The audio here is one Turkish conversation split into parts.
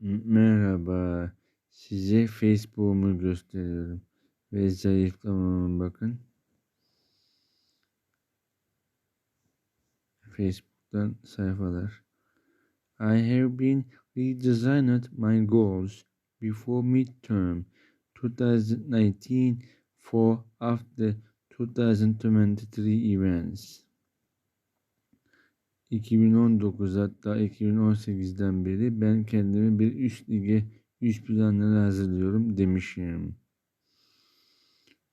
Merhaba. Size Facebook'umu gösteriyorum. Ve zayıflamama bakın. Facebook'tan sayfalar. I have been redesigned my goals before midterm 2019 for after 2023 events. 2019 hatta 2018'den beri ben kendimi bir üst lige üst planları hazırlıyorum demişim.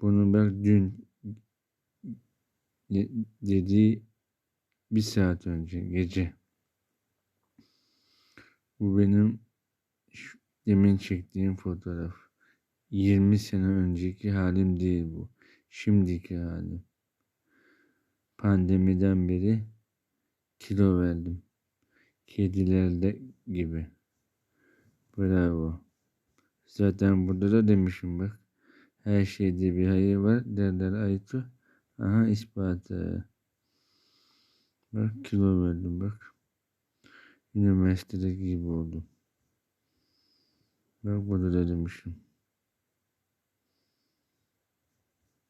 Bunu bak dün dediği bir saat önce gece. Bu benim demin çektiğim fotoğraf. 20 sene önceki halim değil bu. Şimdiki halim. Pandemiden beri kilo verdim. Kedilerde gibi. Bravo. Zaten burada da demişim bak. Her şeyde bir hayır var derler Aytu. Aha ispatı. Bak kilo verdim bak. Üniversitede gibi oldum. Bak burada da demişim.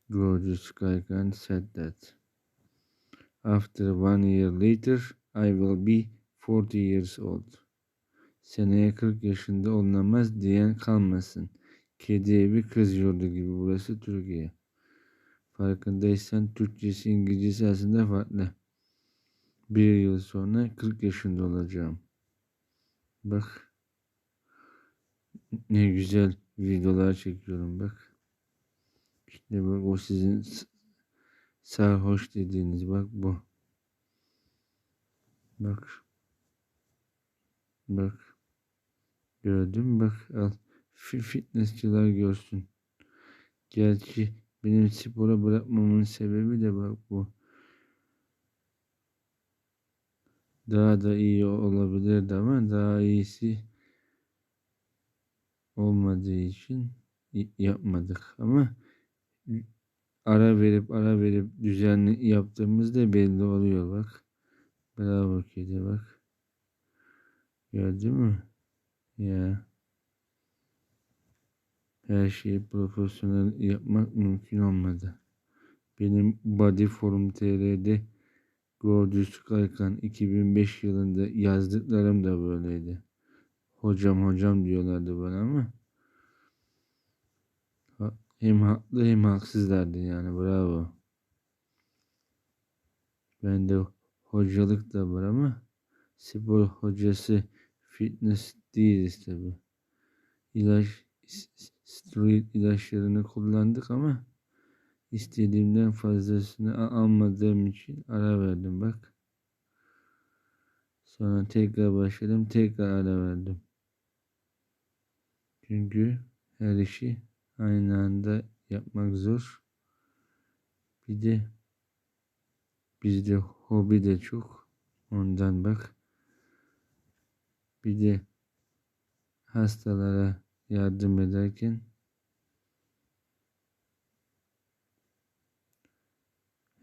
Gorgeous Skycan said that. After one year later, I will be 40 years old. Seneye 40 yaşında olunamaz diyen kalmasın. Kedi evi kız yurdu gibi burası Türkiye. Farkındaysan Türkçesi İngilizcesi aslında farklı. Bir yıl sonra 40 yaşında olacağım. Bak. Ne güzel videolar çekiyorum bak. İşte bak o sizin sarhoş dediğiniz bak bu. Bak. Bak. Gördün bak al. Fitnessçiler görsün. Gerçi benim spora bırakmamın sebebi de bak bu. Daha da iyi olabilirdi ama daha iyisi olmadığı için yapmadık. Ama ara verip ara verip düzenli yaptığımızda belli oluyor bak. Bravo kedi bak. Gördün mü? Ya. Her şeyi profesyonel yapmak mümkün olmadı. Benim Body Forum TR'de Gorgeous Kaykan 2005 yılında yazdıklarım da böyleydi. Hocam hocam diyorlardı bana ama hem haklı hem haksızlardı yani bravo. Ben de hocalık da var ama spor hocası fitness değiliz tabi. İlaç, steroid ilaçlarını kullandık ama istediğimden fazlasını almadığım için ara verdim bak. Sonra tekrar başladım tekrar ara verdim. Çünkü her işi aynı anda yapmak zor. Bir de bizde hobi de çok. Ondan bak. Bir de hastalara yardım ederken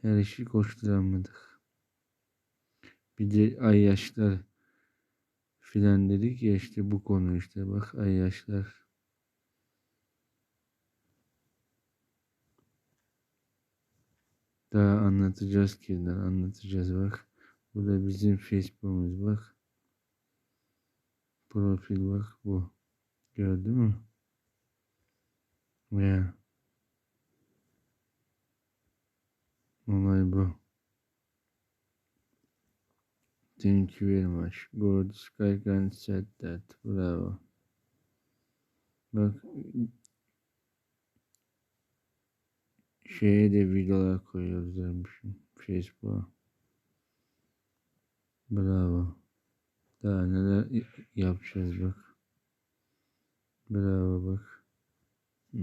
her işi koşturamadık. Bir de ay yaşlar filan dedik ya işte bu konu işte bak ay yaşlar. Daha anlatacağız kimler anlatacağız bak. Bu da bizim Facebook'umuz bak. Profil bak bu. Gördün mü? Veya olay bu. Thank you very much. Good Sky can said that. Bravo. Bak şeye de videolar koyuyoruz demişim. Facebook'a. Bravo. Daha neler yapacağız bak. Bravo bak. Hı.